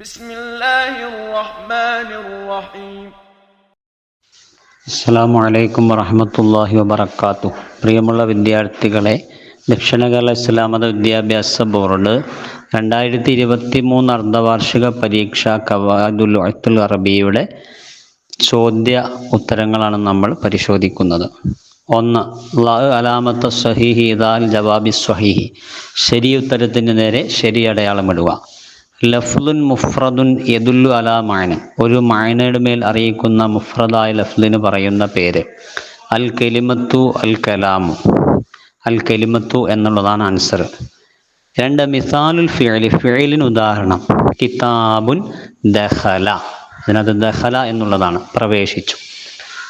بسم الله الرحمن الرحيم അസ്സാം വലൈക്കും വറഹമത്തല്ലാഹി വബർക്കാത്തു പ്രിയമുള്ള വിദ്യാർത്ഥികളെ ദക്ഷിണ കേരള ഇസ്ലാമത വിദ്യാഭ്യാസ ബോർഡ് രണ്ടായിരത്തി ഇരുപത്തി മൂന്ന് അർദ്ധവാർഷിക പരീക്ഷ കവാദുൽ അത്തുൽ അറബിയുടെ ചോദ്യ ഉത്തരങ്ങളാണ് നമ്മൾ പരിശോധിക്കുന്നത് ഒന്ന് ല അലാമത്ത് സ്വഹീഹി ഇദാൽ ജവാബി സ്വഹീഹി ശരി ഉത്തരത്തിന് നേരെ ശരി അടയാളമിടുക ലഫ്ലുൻ മുഫ്രദുൻ യദുല്ലു അല മായന ഒരു മായനയുടെ മേൽ അറിയിക്കുന്ന മുഫ്രദായ ലഫ്ലിന് പറയുന്ന പേര്. അൽ കെലിമത്തു അൽ കലാമു. അൽ കെലിമത്തു എന്നുള്ളതാണ് ആൻസർ. രണ്ട് മിസാലുൽ ഫിയലി ഫിയലിന് ഉദാഹരണം. കിതാബുൻ ദഹല അതിനകത്ത് ദഹല എന്നുള്ളതാണ്. പ്രവേശിച്ചു.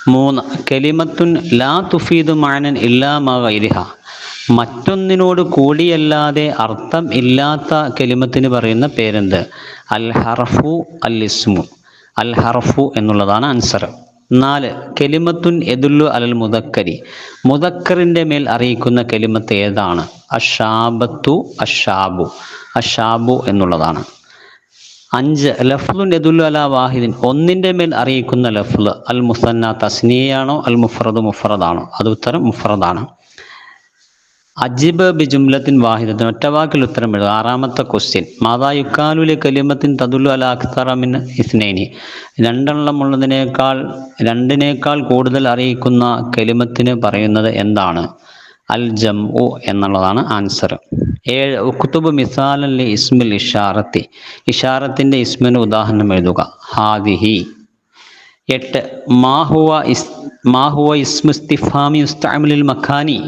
മൂന്ന് കെലിമത്തുൻ ലാ തുഫീദു മാനൻ ഇല്ലാ മാ ഗൈരിഹ. മറ്റൊന്നിനോട് കൂടിയല്ലാതെ അർത്ഥം ഇല്ലാത്ത കെലിമത്തിന് പറയുന്ന പേരെന്ത്? അൽ ഹർഫു അൽ ഇസ്മു അൽ ഹർഫു എന്നുള്ളതാണ് ആൻസർ. നാല് കെലിമത്തുൻ എതുല്ലു അലൽ മുതക്കരി മുതക്കറിന്റെ മേൽ അറിയിക്കുന്ന കെലിമത്ത് ഏതാണ്? അഷാബത്തു അഷാബു. അഷാബു എന്നുള്ളതാണ്. അഞ്ച് ലഫ്ലുൻ എതുല്ലു അല വാഹിദിൻ. ഒന്നിന്റെ മേൽ അറിയിക്കുന്ന ലഫ്ല് അൽ മുസന്ന തസ്നിയാണോ? അൽ മുഫറദ് മുഫറദാണോ അത് ഉത്തരം മുഫറദാണ് അജിബ് ബി ജുംലത്തിൻ വാഹിദത്തിൻ ഒറ്റവാക്കിൽ ഉത്തരം എഴുതുക. ആറാമത്തെ ക്വസ്റ്റ്യൻ മാതാ യുക്കാലുലെ കലിമത്തിൻ തതുല്ലു അല അഖ്തറമിൻ ഇസ്നൈനി. രണ്ടെണ്ണം ഉള്ളതിനേക്കാൾ രണ്ടിനേക്കാൾ കൂടുതൽ അറിയിക്കുന്ന കലിമത്തിന് പറയുന്നത് എന്താണ്? അൽ ജം ഉ എന്നുള്ളതാണ് ആൻസർ ഏഴ് ഉക്തുബ് മിസാലി ഇസ്മിൽ ഇഷാറത്തി. ഇഷാറത്തിന്റെ ഇസ്മിന് ഉദാഹരണം എഴുതുക. ഹാദിഹി. എട്ട് മാഹുവ ഇസ് മാഹുവ ഇസ്മുസ്തിഫാമി ഉസ്താമിലിൽ മക്കാനി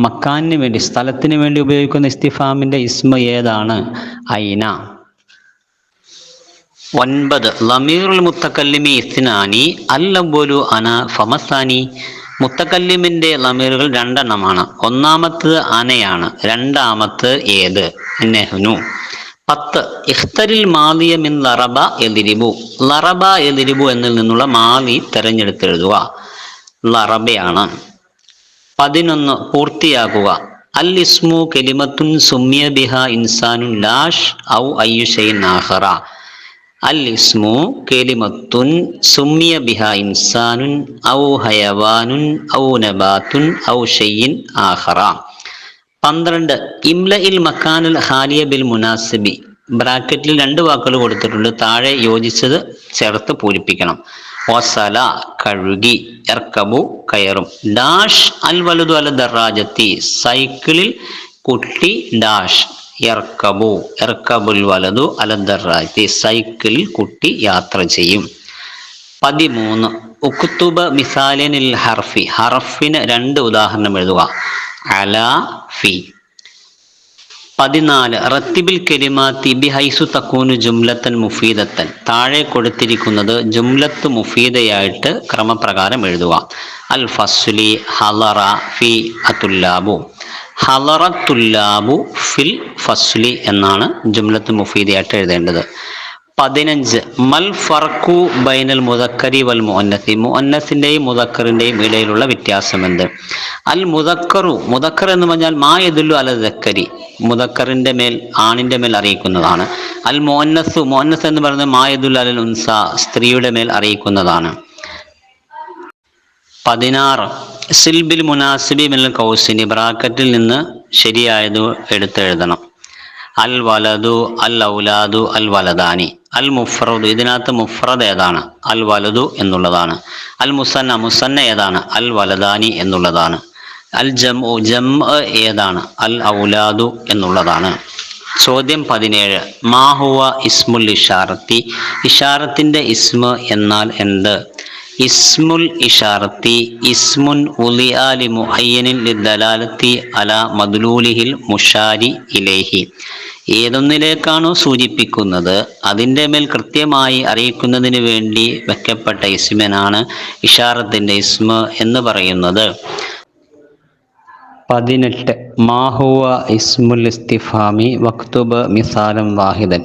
മക്കാനിന് വേണ്ടി സ്ഥലത്തിന് വേണ്ടി ഉപയോഗിക്കുന്ന ഇസ്തിഫാമിന്റെ ഇസ്മ ഏതാണ്? ഐന. ഒൻപത്. ലമീറുൽ മുത്തക്കല്ലിമി ഇസ്തിനാനി അല്ലബോലു അന ഫമസാനി. മുത്തക്കല്ലിമിന്റെ ലമീറുകൾ രണ്ടെണ്ണമാണ്. ഒന്നാമത്തത് അനയാണ് രണ്ടാമത്ത് ഏത്? നെഹ്നു. പത്ത്. ഇഖ്തരിൽ മാലിയ മിൻ ലറബ എതിരിബു. ലറബ എതിരിബു എന്നിൽ നിന്നുള്ള മാലി തെരഞ്ഞെടുത്തെഴുതുക. ലറബയാണ്. പതിനൊന്ന് പൂർത്തിയാക്കുക അൽ ഇസ്മു കെലിമത്തുൻ സുമ്യ ബിഹ ഇൻസാനുൻ ലാഷ് ഔ അയ്യുഷൈൻ ആഹറ അൽ ഇസ്മു കെലിമത്തുൻ സുമ്യ ബിഹ ഇൻസാനുൻ ഔ ഹയവാനുൻ ഔ നബാത്തുൻ ഔ ഷെയ്യിൻ ആഹറ പന്ത്രണ്ട് ഇംല ഇൽ മക്കാനുൽ ഹാലിയ ബിൽ മുനാസിബി. ബ്രാക്കറ്റിൽ രണ്ട് വാക്കുകൾ കൊടുത്തിട്ടുണ്ട്. താഴെ യോജിച്ചത് ചേർത്ത് പൂരിപ്പിക്കണം. വസല കഴുകി എർക്കബു കയറും. ഡാഷ് അൽ വലുതു അല ദറാജത്തി സൈക്കിളിൽ കുട്ടി ഡാഷ് എർക്കബു എർക്കബുൽ വലതു അല ദറാജത്തി സൈക്കിളിൽ കുട്ടി യാത്ര ചെയ്യും. പതിമൂന്ന് ഉക്തുബ മിസാലിനിൽ ഹർഫി ഹർഫിന് രണ്ട് ഉദാഹരണം എഴുതുക. അല ഫി. പതിനാല് റത്തിബിൽ കെലിമാത്തി ബി ഹൈസു തക്കൂനു ജുംലത്തൻ മുഫീദത്തൻ. താഴെ കൊടുത്തിരിക്കുന്നത് ജുംലത്ത് മുഫീദയായിട്ട് ക്രമപ്രകാരം എഴുതുക. അൽ ഫസ്ലി ഹലറ ഫി അതുല്ലാബു ഹലറത്തുല്ലാബു ഫിൽ ഫസ്ലി എന്നാണ് ജുംലത്ത് മുഫീദയായിട്ട് എഴുതേണ്ടത്. പതിനഞ്ച്. മൽ ഫർക്കു ബൈനൽ മുതക്കരി വൽ മുഅന്നസി മുഅന്നസിന്റെയും മുതക്കറിന്റെയും ഇടയിലുള്ള വ്യത്യാസം എന്ത് അൽ മുതക്കറു മുതക്കർ എന്ന് പറഞ്ഞാൽ മാ യദുല്ലു അല ദക്കരി. മുതക്കറിന്റെ മേൽ ആണിന്റെ മേൽ അറിയിക്കുന്നതാണ്. അൽ മുഅന്നസു മുഅന്നസ് എന്ന് പറയുന്നത് മാ യദുല്ലു അലൽ ഉൻസ സ്ത്രീയുടെ മേൽ അറിയിക്കുന്നതാണ്. പതിനാറ്. സിൽബിൽ മുനാസിബി മിൽ കൗസിനി ബ്രാക്കറ്റിൽ നിന്ന് ശരിയായത് എടുത്തെഴുതണം. അൽ വലതു അൽ ഔലാദു അൽ വലദാനി അൽ മുഫ്രദ് ഇതിനകത്ത് മുഫ്രദ് ഏതാണ്? അൽ വലതു എന്നുള്ളതാണ്. അൽ മുസന്ന മുസന്ന ഏതാണ്? അൽ വലദാനി എന്നുള്ളതാണ്. അൽ ജം ജം ഏതാണ്? അൽ ഔലാദു എന്നുള്ളതാണ്. ചോദ്യം പതിനേഴ്. മാഹുവ ഇസ്മുൽ ഇഷാറത്തി. ഇഷാറത്തിന്റെ ഇസ്മ എന്നാൽ എന്ത്? ഇസ്മുൽ ഇഷാറത്തി ഇസ്മുൻ ഉലിയാലി മുഹയ്യനിൽ ദലാലത്തി അല മദ്ലൂലിഹിൽ മുഷാരി ഇലേഹി. ഏതൊന്നിലേക്കാണോ സൂചിപ്പിക്കുന്നത് അതിന്റെ മേൽ കൃത്യമായി അറിയിക്കുന്നതിന് വേണ്ടി വെക്കപ്പെട്ട ഇസ്മനാണ് ഇഷാറത്തിന്റെ ഇസ്മ എന്ന് പറയുന്നത്. പതിനെട്ട്. മാഹുവ ഇസ്മുൽ ഇസ്തിഫാമി വക്തുബ് മിസാലം വാഹിദൻ.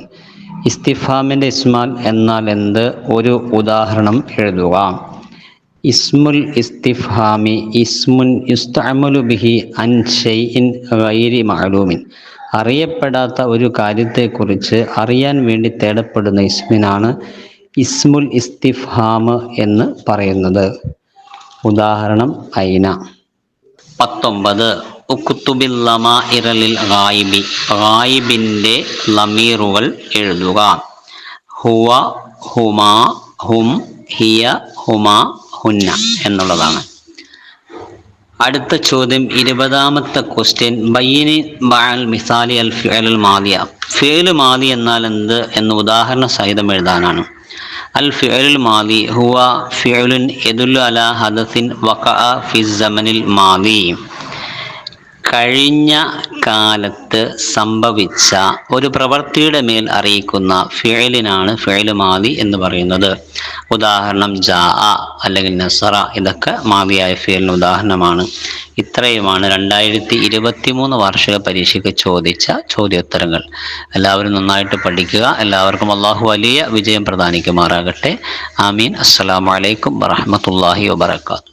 ഇസ്തിഫാമിന്റെ ഇസ്മാൽ എന്നാൽ എന്ത്? ഒരു ഉദാഹരണം എഴുതുക. ഇസ്മുൽ ഇസ്തിഫാമി ഇസ്മുൻ യുസ്തഅമലു ബിഹി അൻ ഷൈഇൻ ഗൈരി മഅലൂമിൻ. അറിയപ്പെടാത്ത ഒരു കാര്യത്തെക്കുറിച്ച് അറിയാൻ വേണ്ടി തേടപ്പെടുന്ന ഇസ്മിനാണ് ഇസ്മുൽ ഇസ്തിഫാമ് എന്ന് പറയുന്നത്. ഉദാഹരണം ഐന. പത്തൊമ്പത്. ഉക്കുത്തുബിൽ ലമാഇറലിൽ ഗായിബി. ഗായിബിന്റെ ലമീറുകൾ എഴുതുക. ഹുവ ഹുമാ ഹും ഹിയ ഹുമാ ഹുന്ന എന്നുള്ളതാണ്. അടുത്ത ചോദ്യം ഇരുപതാമത്തെ ക്വസ്റ്റ്യൻ. ബയ്യനി ബാൽ മിസാലി അൽ ഫിഅലുൽ മാദിയ ഫിഅൽ മാദി എന്നാൽ എന്ത് എന്ന് ഉദാഹരണ സഹിതം എഴുതാനാണ്. അൽ ഫിഅലുൽ മാലി ഹുവ ഫിയലുൻ യദുല്ലു അലാ ഹദസിൻ വഖഅ ഫി സമനിൽ കഴിഞ്ഞ കാലത്ത് സംഭവിച്ച ഒരു പ്രവൃത്തിയുടെ മേൽ അറിയിക്കുന്ന ഫിഴലിനാണ് മാദി എന്ന് പറയുന്നത്. ഉദാഹരണം ജാ അല്ലെങ്കിൽ നസറ ഇതൊക്കെ മാതിയായ ഫിയലിന് ഉദാഹരണമാണ്. ഇത്രയുമാണ് രണ്ടായിരത്തി ഇരുപത്തി മൂന്ന് വാർഷിക പരീക്ഷയ്ക്ക് ചോദിച്ച ചോദ്യോത്തരങ്ങൾ. എല്ലാവരും നന്നായിട്ട് പഠിക്കുക. എല്ലാവർക്കും അള്ളാഹു വലിയ വിജയം പ്രദാനിക്കുമാറാകട്ടെ. ആമീൻ. അസ്സലാമലൈക്കും വറഹമത്തല്ലാഹി വാബർക്കാത്തു